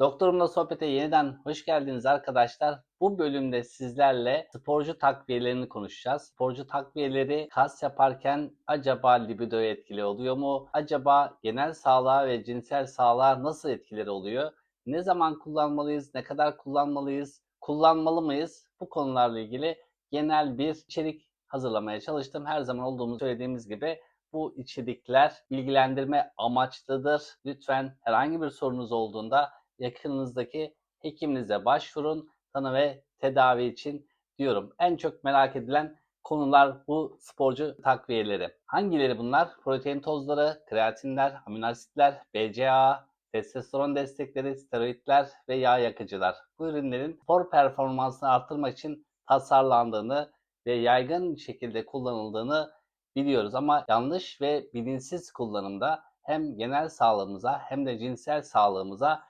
Doktorumla sohbete yeniden hoş geldiniz arkadaşlar. Bu bölümde sizlerle sporcu takviyelerini konuşacağız. Sporcu takviyeleri kas yaparken acaba libidoya etkili oluyor mu? Acaba genel sağlığa ve cinsel sağlığa nasıl etkileri oluyor? Ne zaman kullanmalıyız? Ne kadar kullanmalıyız? Kullanmalı mıyız? Bu konularla ilgili genel bir içerik hazırlamaya çalıştım. Her zaman olduğumuz söylediğimiz gibi bu içerikler bilgilendirme amaçlıdır. Lütfen herhangi bir sorunuz olduğunda yakınınızdaki hekiminize başvurun. Tanı ve tedavi için diyorum. En çok merak edilen konular bu sporcu takviyeleri. Hangileri bunlar? Protein tozları, kreatinler, amino asitler, BCAA, testosteron destekleri, steroidler ve yağ yakıcılar. Bu ürünlerin spor performansını arttırmak için tasarlandığını ve yaygın şekilde kullanıldığını biliyoruz ama yanlış ve bilinçsiz kullanımda hem genel sağlığımıza hem de cinsel sağlığımıza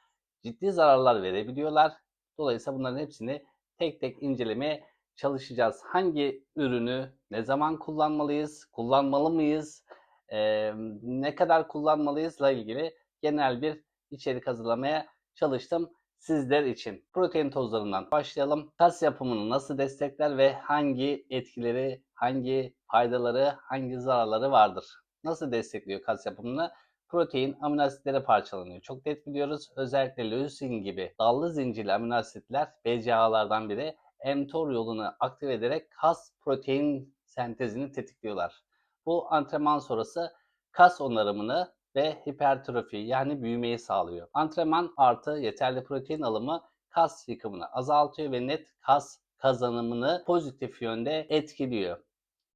ciddi zararlar verebiliyorlar. Dolayısıyla bunların hepsini tek tek incelemeye çalışacağız. Hangi ürünü ne zaman kullanmalıyız, kullanmalı mıyız, eee, ne kadar kullanmalıyızla ilgili genel bir içerik hazırlamaya çalıştım sizler için. Protein tozlarından başlayalım. Kas yapımını nasıl destekler ve hangi etkileri, hangi faydaları, hangi zararları vardır? Nasıl destekliyor kas yapımını? Protein amino asitlere parçalanıyor. Çok net biliyoruz. Özellikle leucin gibi dallı zincirli amino asitler BCAA'lardan biri mTOR yolunu aktive ederek kas protein sentezini tetikliyorlar. Bu antrenman sonrası kas onarımını ve hipertrofi yani büyümeyi sağlıyor. Antrenman artı yeterli protein alımı kas yıkımını azaltıyor ve net kas kazanımını pozitif yönde etkiliyor.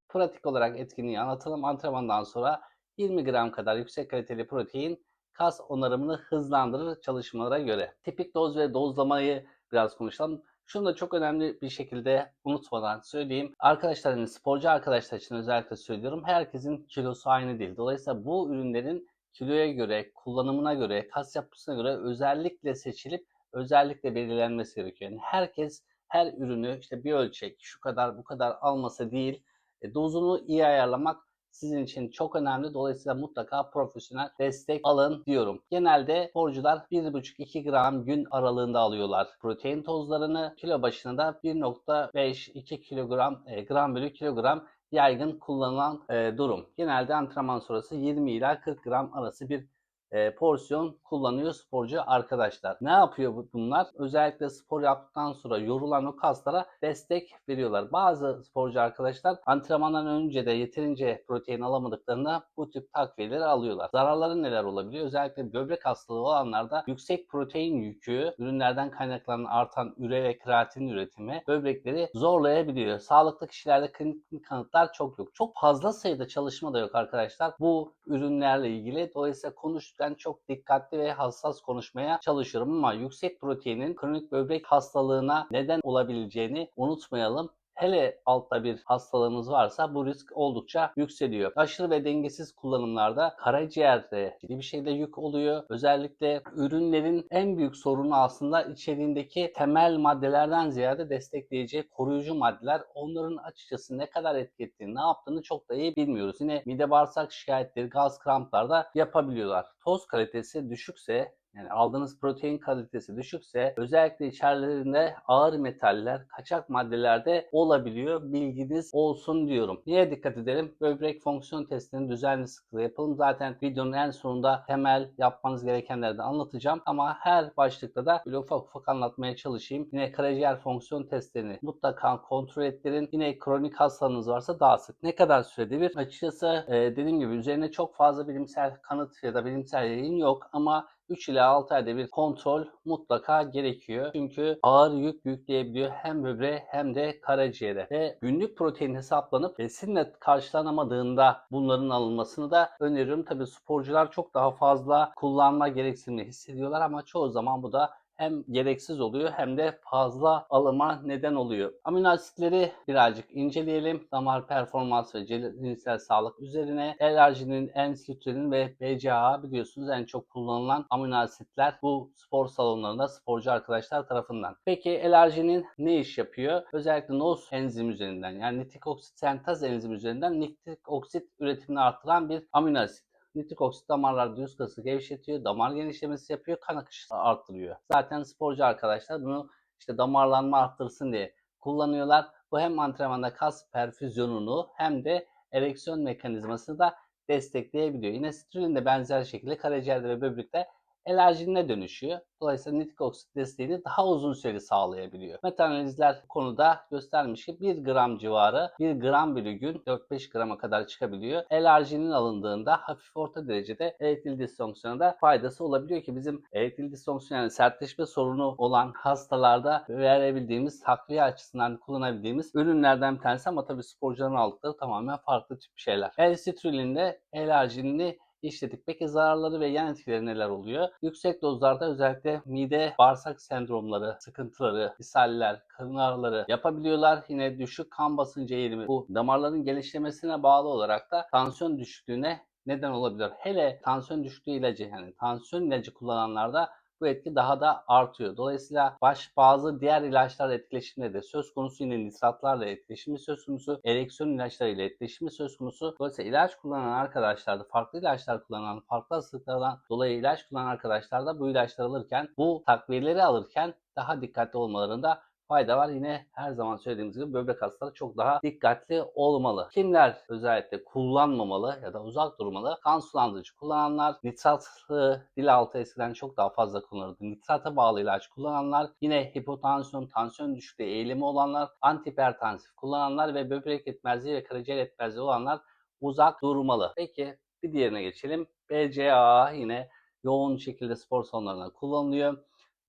Pratik olarak etkinliği anlatalım. Antrenmandan sonra 20 gram kadar yüksek kaliteli protein kas onarımını hızlandırır çalışmalara göre. Tipik doz ve dozlamayı biraz konuşalım. Şunu da çok önemli bir şekilde unutmadan söyleyeyim. Arkadaşlar hani sporcu arkadaşlar için özellikle söylüyorum. Herkesin kilosu aynı değil. Dolayısıyla bu ürünlerin kiloya göre, kullanımına göre, kas yapısına göre özellikle seçilip özellikle belirlenmesi gerekiyor. Yani herkes her ürünü işte bir ölçek şu kadar bu kadar alması değil, e, dozunu iyi ayarlamak sizin için çok önemli. Dolayısıyla mutlaka profesyonel destek alın diyorum. Genelde sporcular 1,5-2 gram gün aralığında alıyorlar protein tozlarını. Kilo başına da 1,5-2 kilogram e, gram bölü kilogram yaygın kullanılan e, durum. Genelde antrenman sonrası 20 ila 40 gram arası bir e, porsiyon kullanıyor sporcu arkadaşlar. Ne yapıyor bu- bunlar? Özellikle spor yaptıktan sonra yorulan o kaslara destek veriyorlar. Bazı sporcu arkadaşlar antrenmandan önce de yeterince protein alamadıklarında bu tip takviyeleri alıyorlar. Zararları neler olabiliyor? Özellikle böbrek hastalığı olanlarda yüksek protein yükü, ürünlerden kaynaklanan artan üre ve kreatin üretimi böbrekleri zorlayabiliyor. Sağlıklı kişilerde klinik kanıtlar çok yok. Çok fazla sayıda çalışma da yok arkadaşlar. Bu ürünlerle ilgili. Dolayısıyla konuşurken çok dikkatli ve hassas konuşmaya çalışıyorum ama yüksek proteinin kronik böbrek hastalığına neden olabileceğini unutmayalım. Hele altta bir hastalığımız varsa bu risk oldukça yükseliyor. Aşırı ve dengesiz kullanımlarda karaciğerde ciddi bir şeyde yük oluyor. Özellikle ürünlerin en büyük sorunu aslında içeriğindeki temel maddelerden ziyade destekleyici koruyucu maddeler. Onların açıkçası ne kadar etki ettiğini, ne yaptığını çok da iyi bilmiyoruz. Yine mide bağırsak şikayetleri, gaz kramplar da yapabiliyorlar. Toz kalitesi düşükse yani aldığınız protein kalitesi düşükse özellikle içerilerinde ağır metaller, kaçak maddelerde olabiliyor. Bilginiz olsun diyorum. Niye dikkat edelim? Böbrek fonksiyon testini düzenli sıklıkla yapalım. Zaten videonun en sonunda temel yapmanız gerekenleri de anlatacağım. Ama her başlıkta da böyle ufak ufak anlatmaya çalışayım. Yine karaciğer fonksiyon testlerini mutlaka kontrol ettirin. Yine kronik hastalığınız varsa daha sık. Ne kadar sürede bir? Açıkçası e, dediğim gibi üzerine çok fazla bilimsel kanıt ya da bilimsel yayın yok ama 3 ila 6 ayda bir kontrol mutlaka gerekiyor. Çünkü ağır yük yükleyebiliyor hem böbreğe hem de karaciğere. Ve günlük protein hesaplanıp besinle karşılanamadığında bunların alınmasını da öneriyorum. Tabii sporcular çok daha fazla kullanma gereksinimi hissediyorlar ama çoğu zaman bu da hem gereksiz oluyor hem de fazla alıma neden oluyor. Amino asitleri birazcık inceleyelim. Damar performans ve cinsel sağlık üzerine L-arginin, N-sitrunin ve BCAA biliyorsunuz en çok kullanılan amino asitler bu spor salonlarında sporcu arkadaşlar tarafından. Peki L-arginin ne iş yapıyor? Özellikle NOS enzim üzerinden yani nitrik oksit sentez enzimi üzerinden nitrik oksit üretimini artıran bir amino asit. Nitrik oksit damarlarda yüz kası gevşetiyor, damar genişlemesi yapıyor, kan akışı arttırıyor. Zaten sporcu arkadaşlar bunu işte damarlanma arttırsın diye kullanıyorlar. Bu hem antrenmanda kas perfüzyonunu hem de ereksiyon mekanizmasını da destekleyebiliyor. Yine sitrullin de benzer şekilde karaciğerde ve böbrekte elerjinine dönüşüyor. Dolayısıyla nitrik oksit desteğini daha uzun süreli sağlayabiliyor. Meta-analizler bu konuda göstermiş ki 1 gram civarı 1 gram bölü gün 4-5 grama kadar çıkabiliyor. Elerjinin alındığında hafif orta derecede erektil disfonksiyona da faydası olabiliyor ki bizim erektil disfonksiyon yani sertleşme sorunu olan hastalarda verebildiğimiz takviye açısından kullanabildiğimiz ürünlerden bir tanesi ama tabii sporcuların aldıkları tamamen farklı tip şeyler. L-citrulin de elerjini işledik. Peki zararları ve yan etkileri neler oluyor? Yüksek dozlarda özellikle mide bağırsak sendromları, sıkıntıları, ishaller, karın ağrıları yapabiliyorlar. Yine düşük kan basıncı eğilimi bu damarların gelişmesine bağlı olarak da tansiyon düşüklüğüne neden olabilir. Hele tansiyon düşüklüğü ilacı yani tansiyon ilacı kullananlarda bu etki daha da artıyor. Dolayısıyla baş bazı diğer ilaçlar etkileşimde de söz konusu yine nitratlarla etkileşimi söz konusu, ereksiyon ilaçlarıyla etkileşimi söz konusu. Dolayısıyla ilaç kullanan arkadaşlarda, farklı ilaçlar kullanan, farklı hastalıklardan dolayı ilaç kullanan arkadaşlarda bu ilaçları alırken, bu takviyeleri alırken daha dikkatli olmalarında fayda var. Yine her zaman söylediğimiz gibi böbrek hastaları çok daha dikkatli olmalı. Kimler özellikle kullanmamalı ya da uzak durmalı? Kan sulandırıcı kullananlar, nitratlı dil altı eskiden çok daha fazla kullanılırdı. Nitrata bağlı ilaç kullananlar, yine hipotansiyon, tansiyon düşüklüğü eğilimi olanlar, antihipertansif kullananlar ve böbrek yetmezliği ve karaciğer yetmezliği olanlar uzak durmalı. Peki bir diğerine geçelim. BCAA yine yoğun şekilde spor salonlarında kullanılıyor.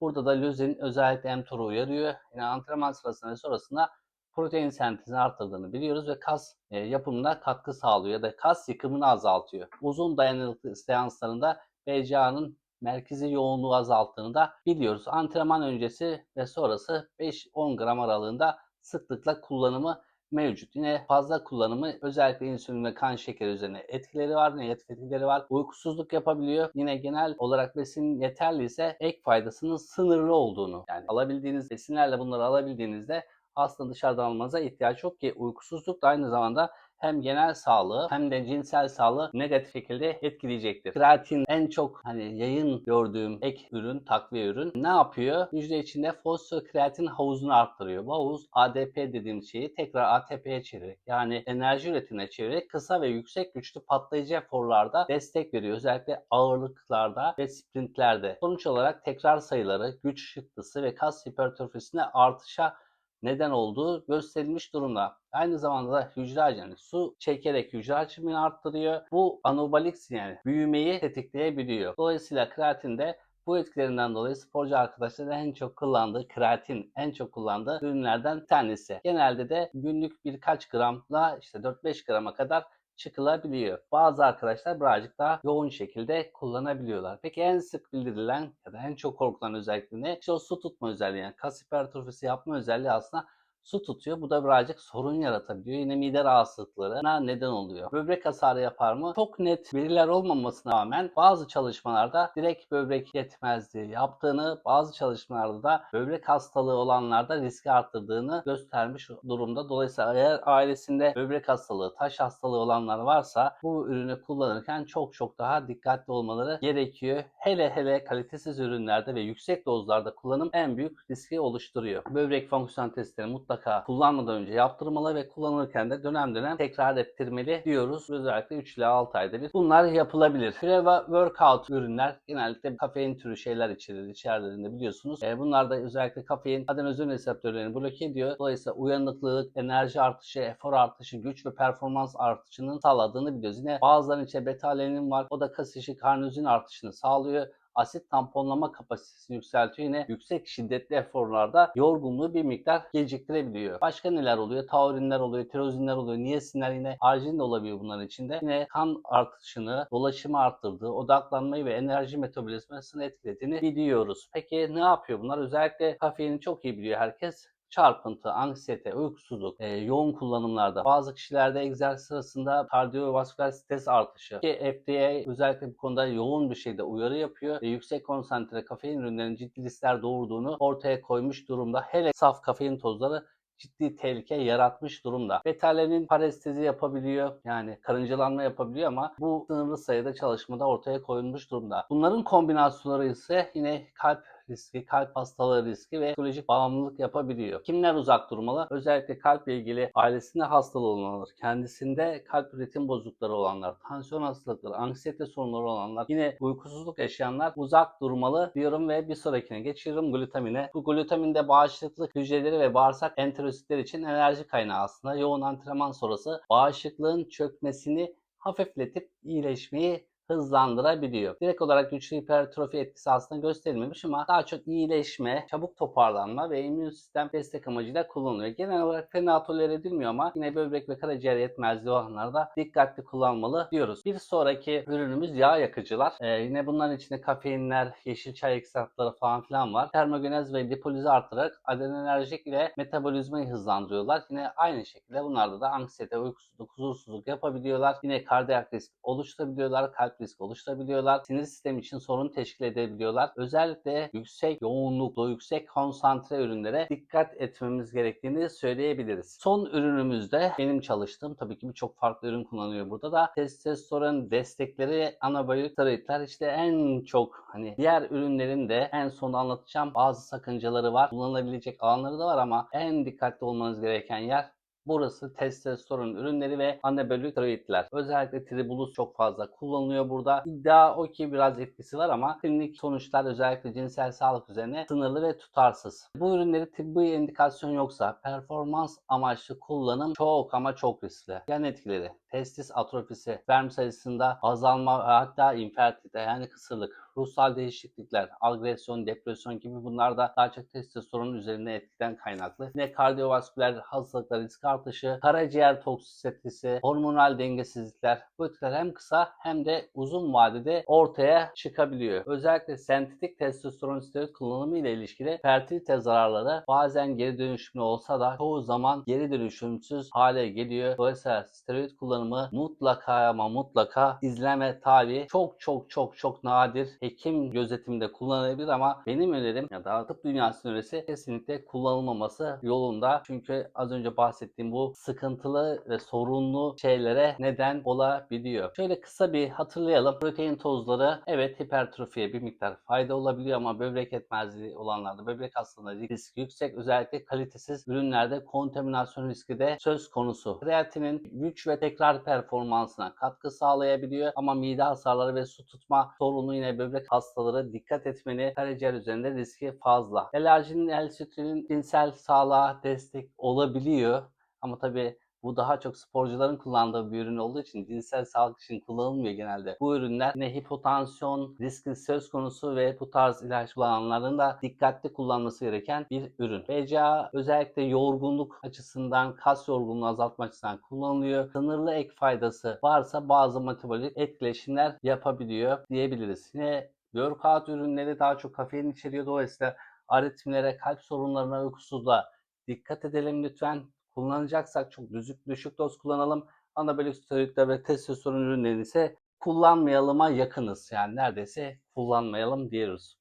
Burada da lüzin özellikle mTOR'u uyarıyor. Yine antrenman sırasında ve sonrasında protein sentezini arttırdığını biliyoruz ve kas e, yapımına katkı sağlıyor ya da kas yıkımını azaltıyor. Uzun dayanıklı seanslarında BCA'nın merkezi yoğunluğu azalttığını da biliyoruz. Antrenman öncesi ve sonrası 5-10 gram aralığında sıklıkla kullanımı mevcut. Yine fazla kullanımı özellikle insülin ve kan şekeri üzerine etkileri var, negatif etkileri var. Uykusuzluk yapabiliyor. Yine genel olarak besin yeterli ise ek faydasının sınırlı olduğunu yani alabildiğiniz besinlerle bunları alabildiğinizde aslında dışarıdan almanıza ihtiyaç yok ki uykusuzluk da aynı zamanda hem genel sağlığı hem de cinsel sağlığı negatif şekilde etkileyecektir. Kreatin en çok hani yayın gördüğüm ek ürün, takviye ürün ne yapıyor? Hücre içinde fosfokreatin havuzunu arttırıyor. Bu havuz ADP dediğimiz şeyi tekrar ATP'ye çevirerek yani enerji üretimine çevirerek kısa ve yüksek güçlü patlayıcı eforlarda destek veriyor. Özellikle ağırlıklarda ve sprintlerde. Sonuç olarak tekrar sayıları, güç çıktısı ve kas hipertrofisine artışa neden olduğu gösterilmiş durumda. Aynı zamanda da hücre hacmini su çekerek hücre hacmini arttırıyor. Bu anabolik yani büyümeyi tetikleyebiliyor. Dolayısıyla kreatin de bu etkilerinden dolayı sporcu arkadaşların en çok kullandığı kreatin en çok kullandığı ürünlerden tanesi. Genelde de günlük birkaç gramla işte 4-5 grama kadar çıkılabiliyor. Bazı arkadaşlar birazcık daha yoğun şekilde kullanabiliyorlar. Peki en sık bildirilen ya da en çok korkulan özellik ne? İşte o su tutma özelliği. Yani kas hipertrofisi yapma özelliği aslında su tutuyor. Bu da birazcık sorun yaratabiliyor. Yine mide rahatsızlıklarına neden oluyor. Böbrek hasarı yapar mı? Çok net veriler olmamasına rağmen bazı çalışmalarda direkt böbrek yetmezliği yaptığını, bazı çalışmalarda da böbrek hastalığı olanlarda riski arttırdığını göstermiş durumda. Dolayısıyla eğer ailesinde böbrek hastalığı, taş hastalığı olanlar varsa bu ürünü kullanırken çok çok daha dikkatli olmaları gerekiyor. Hele hele kalitesiz ürünlerde ve yüksek dozlarda kullanım en büyük riski oluşturuyor. Böbrek fonksiyon testleri mutlaka kullanmadan önce yaptırmalı ve kullanırken de dönem dönem tekrar ettirmeli diyoruz. Özellikle 3 ile 6 ayda bir. Bunlar yapılabilir. Pre-workout ürünler genellikle kafein türü şeyler içerir. İçerilerinde biliyorsunuz. E, bunlar da özellikle kafein adenozin reseptörlerini bloke ediyor. Dolayısıyla uyanıklılık, enerji artışı, efor artışı, güç ve performans artışının sağladığını biliyoruz. Yine bazılarının içinde beta-alenin var. O da kas işi karnozin artışını sağlıyor asit tamponlama kapasitesini yükseltiyor. Yine yüksek şiddetli eforlarda yorgunluğu bir miktar geciktirebiliyor. Başka neler oluyor? Taurinler oluyor, tirozinler oluyor, niyesinler yine arginin de olabiliyor bunların içinde. Yine kan artışını, dolaşımı arttırdığı, odaklanmayı ve enerji metabolizmasını etkilediğini biliyoruz. Peki ne yapıyor bunlar? Özellikle kafeini çok iyi biliyor herkes çarpıntı, anksiyete, uykusuzluk, e, yoğun kullanımlarda, bazı kişilerde egzersiz sırasında kardiyovasküler stres artışı ki FDA özellikle bu konuda yoğun bir şekilde uyarı yapıyor ve yüksek konsantre kafein ürünlerinin ciddi riskler doğurduğunu ortaya koymuş durumda. Hele saf kafein tozları ciddi tehlike yaratmış durumda. Betalenin parestezi yapabiliyor. Yani karıncalanma yapabiliyor ama bu sınırlı sayıda çalışmada ortaya koyulmuş durumda. Bunların kombinasyonları ise yine kalp riski, kalp hastalığı riski ve psikolojik bağımlılık yapabiliyor. Kimler uzak durmalı? Özellikle kalple ilgili ailesinde hastalığı olanlar, kendisinde kalp üretim bozuklukları olanlar, tansiyon hastalıkları, anksiyete sorunları olanlar, yine uykusuzluk yaşayanlar uzak durmalı diyorum ve bir sonrakine geçiyorum glutamine. Bu glutamin de bağışıklık hücreleri ve bağırsak enterositler için enerji kaynağı aslında. Yoğun antrenman sonrası bağışıklığın çökmesini hafifletip iyileşmeyi hızlandırabiliyor. Direkt olarak güçlü hipertrofi etkisi aslında gösterilmemiş ama daha çok iyileşme, çabuk toparlanma ve immün sistem destek amacıyla kullanılıyor. Genel olarak fena tolere edilmiyor ama yine böbrek ve karaciğer yetmezliği olanlarda dikkatli kullanmalı diyoruz. Bir sonraki ürünümüz yağ yakıcılar. Ee, yine bunların içinde kafeinler, yeşil çay ekstratları falan filan var. Termogenez ve lipolizi artırarak adrenerjik ile metabolizmayı hızlandırıyorlar. Yine aynı şekilde bunlarda da anksiyete, uykusuzluk, huzursuzluk yapabiliyorlar. Yine kardiyak risk oluşturabiliyorlar. Kalp risk oluşturabiliyorlar. Sinir sistemi için sorun teşkil edebiliyorlar. Özellikle yüksek yoğunluklu, yüksek konsantre ürünlere dikkat etmemiz gerektiğini söyleyebiliriz. Son ürünümüzde benim çalıştığım tabii ki birçok farklı ürün kullanıyor burada da testosteron destekleri anabolik steroidler işte en çok hani diğer ürünlerin de en son anlatacağım bazı sakıncaları var. Kullanılabilecek alanları da var ama en dikkatli olmanız gereken yer Burası testosteron ürünleri ve anabolik steroidler. Özellikle tribulus çok fazla kullanılıyor burada. İddia o ki biraz etkisi var ama klinik sonuçlar özellikle cinsel sağlık üzerine sınırlı ve tutarsız. Bu ürünleri tıbbi indikasyon yoksa performans amaçlı kullanım çok ama çok riskli. Yan etkileri testis atrofisi, sperm sayısında azalma ve hatta infertilite yani kısırlık, ruhsal değişiklikler, agresyon, depresyon gibi bunlar da daha çok testosteronun üzerine etkiden kaynaklı. Yine kardiyovasküler hastalıklar risk artışı, karaciğer toksisitesi, hormonal dengesizlikler bu etkiler hem kısa hem de uzun vadede ortaya çıkabiliyor. Özellikle sentetik testosteron steroid kullanımı ile ilişkili fertilite zararları bazen geri dönüşümlü olsa da çoğu zaman geri dönüşümsüz hale geliyor. Dolayısıyla steroid kullanımı mutlaka ama mutlaka izleme tabi çok çok çok çok nadir hekim gözetiminde kullanılabilir ama benim önerim ya da tıp dünyasının önerisi kesinlikle kullanılmaması yolunda. Çünkü az önce bahsettiğim bu sıkıntılı ve sorunlu şeylere neden olabiliyor. Şöyle kısa bir hatırlayalım. Protein tozları evet hipertrofiye bir miktar fayda olabiliyor ama böbrek yetmezliği olanlarda böbrek hastalığında risk yüksek. Özellikle kalitesiz ürünlerde kontaminasyon riski de söz konusu. Kreatinin güç ve tekrar performansına katkı sağlayabiliyor. Ama mide hasarları ve su tutma sorunu yine böbrek hastaları dikkat etmeni karaciğer üzerinde riski fazla. Elerjinin L-sütünün cinsel sağlığa destek olabiliyor. Ama tabii bu daha çok sporcuların kullandığı bir ürün olduğu için cinsel sağlık için kullanılmıyor genelde. Bu ürünler yine hipotansiyon riski söz konusu ve bu tarz ilaç kullananların da dikkatli kullanması gereken bir ürün. BCA özellikle yorgunluk açısından, kas yorgunluğu azaltma açısından kullanılıyor. Sınırlı ek faydası varsa bazı metabolik etkileşimler yapabiliyor diyebiliriz. Yine Workout ürünleri daha çok kafein içeriyor. Dolayısıyla aritmilere, kalp sorunlarına, uykusuzluğa dikkat edelim lütfen. Kullanacaksak çok düşük, düşük doz kullanalım. Anabolik steroidler ve testosteron ürünlerini ise kullanmayalıma yakınız. Yani neredeyse kullanmayalım diyoruz.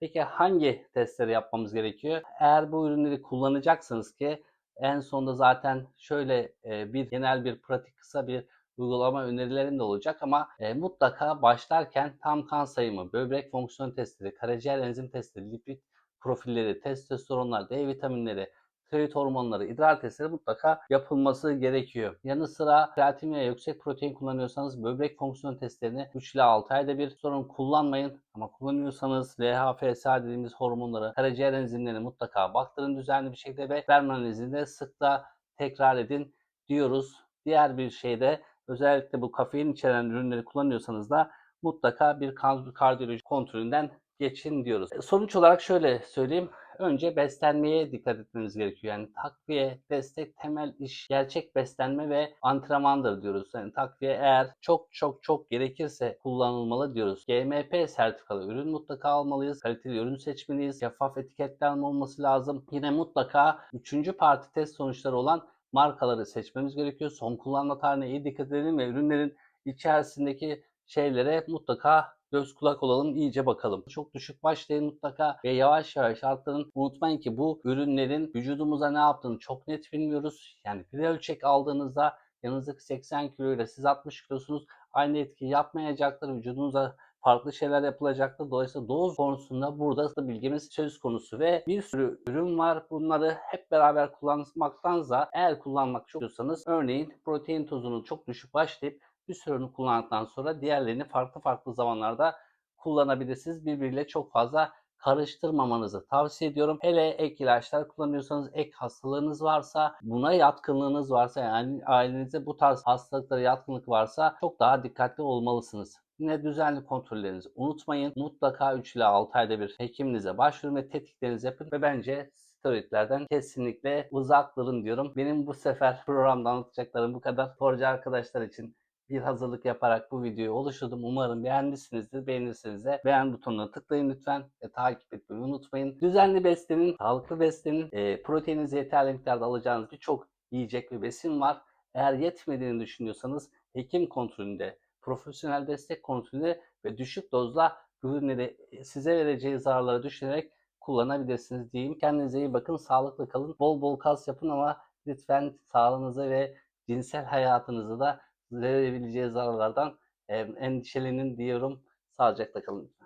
Peki hangi testleri yapmamız gerekiyor? Eğer bu ürünleri kullanacaksınız ki en sonunda zaten şöyle bir genel bir pratik kısa bir uygulama önerilerim de olacak ama e, mutlaka başlarken tam kan sayımı, böbrek fonksiyon testleri, karaciğer enzim testleri, lipid profilleri, testosteronlar, D vitaminleri, tiroid hormonları, idrar testleri mutlaka yapılması gerekiyor. Yanı sıra kreatin ve yüksek protein kullanıyorsanız böbrek fonksiyon testlerini 3 ile 6 ayda bir sorun kullanmayın. Ama kullanıyorsanız LHFSA dediğimiz hormonları, karaciğer enzimlerini mutlaka baktırın düzenli bir şekilde ve sperm analizinde sıkla tekrar edin diyoruz. Diğer bir şey de özellikle bu kafein içeren ürünleri kullanıyorsanız da mutlaka bir kardiyoloji kontrolünden geçin diyoruz. E, sonuç olarak şöyle söyleyeyim. Önce beslenmeye dikkat etmemiz gerekiyor. Yani takviye, destek, temel iş, gerçek beslenme ve antrenmandır diyoruz. Yani takviye eğer çok çok çok gerekirse kullanılmalı diyoruz. GMP sertifikalı ürün mutlaka almalıyız. Kaliteli ürün seçmeliyiz. Şeffaf etiketlenme olması lazım. Yine mutlaka üçüncü parti test sonuçları olan markaları seçmemiz gerekiyor. Son kullanma tarihine iyi dikkat edelim ve ürünlerin içerisindeki şeylere mutlaka göz kulak olalım, iyice bakalım. Çok düşük başlayın mutlaka ve yavaş yavaş arttırın. Unutmayın ki bu ürünlerin vücudumuza ne yaptığını çok net bilmiyoruz. Yani bir ölçek aldığınızda yanınızdaki 80 kilo ile siz 60 kilosunuz aynı etki yapmayacaktır. Vücudunuza farklı şeyler yapılacaktır. Dolayısıyla doz konusunda burada da bilgimiz söz konusu ve bir sürü ürün var. Bunları hep beraber kullanmaktansa eğer kullanmak istiyorsanız örneğin protein tozunu çok düşük başlayıp bir sürünü kullandıktan sonra diğerlerini farklı farklı zamanlarda kullanabilirsiniz. Birbiriyle çok fazla karıştırmamanızı tavsiye ediyorum. Hele ek ilaçlar kullanıyorsanız, ek hastalığınız varsa, buna yatkınlığınız varsa yani ailenizde bu tarz hastalıklara yatkınlık varsa çok daha dikkatli olmalısınız. Yine düzenli kontrollerinizi unutmayın. Mutlaka 3 ile 6 ayda bir hekiminize başvurun ve tetkiklerinizi yapın ve bence steroidlerden kesinlikle uzak durun diyorum. Benim bu sefer programda anlatacaklarım bu kadar. Sporcu arkadaşlar için bir hazırlık yaparak bu videoyu oluşturdum. Umarım beğenmişsinizdir. Beğenirseniz de beğen butonuna tıklayın lütfen ve takip etmeyi unutmayın. Düzenli beslenin, sağlıklı beslenin. E, proteininizi yeterli miktarda alacağınız birçok yiyecek ve besin var. Eğer yetmediğini düşünüyorsanız hekim kontrolünde, profesyonel destek kontrolünde ve düşük dozla ürünleri size vereceği zararları düşünerek kullanabilirsiniz diyeyim. Kendinize iyi bakın, sağlıklı kalın. Bol bol kas yapın ama lütfen sağlığınıza ve cinsel hayatınızı da verebileceği zararlardan endişelenin diyorum. Sağlıcakla kalın.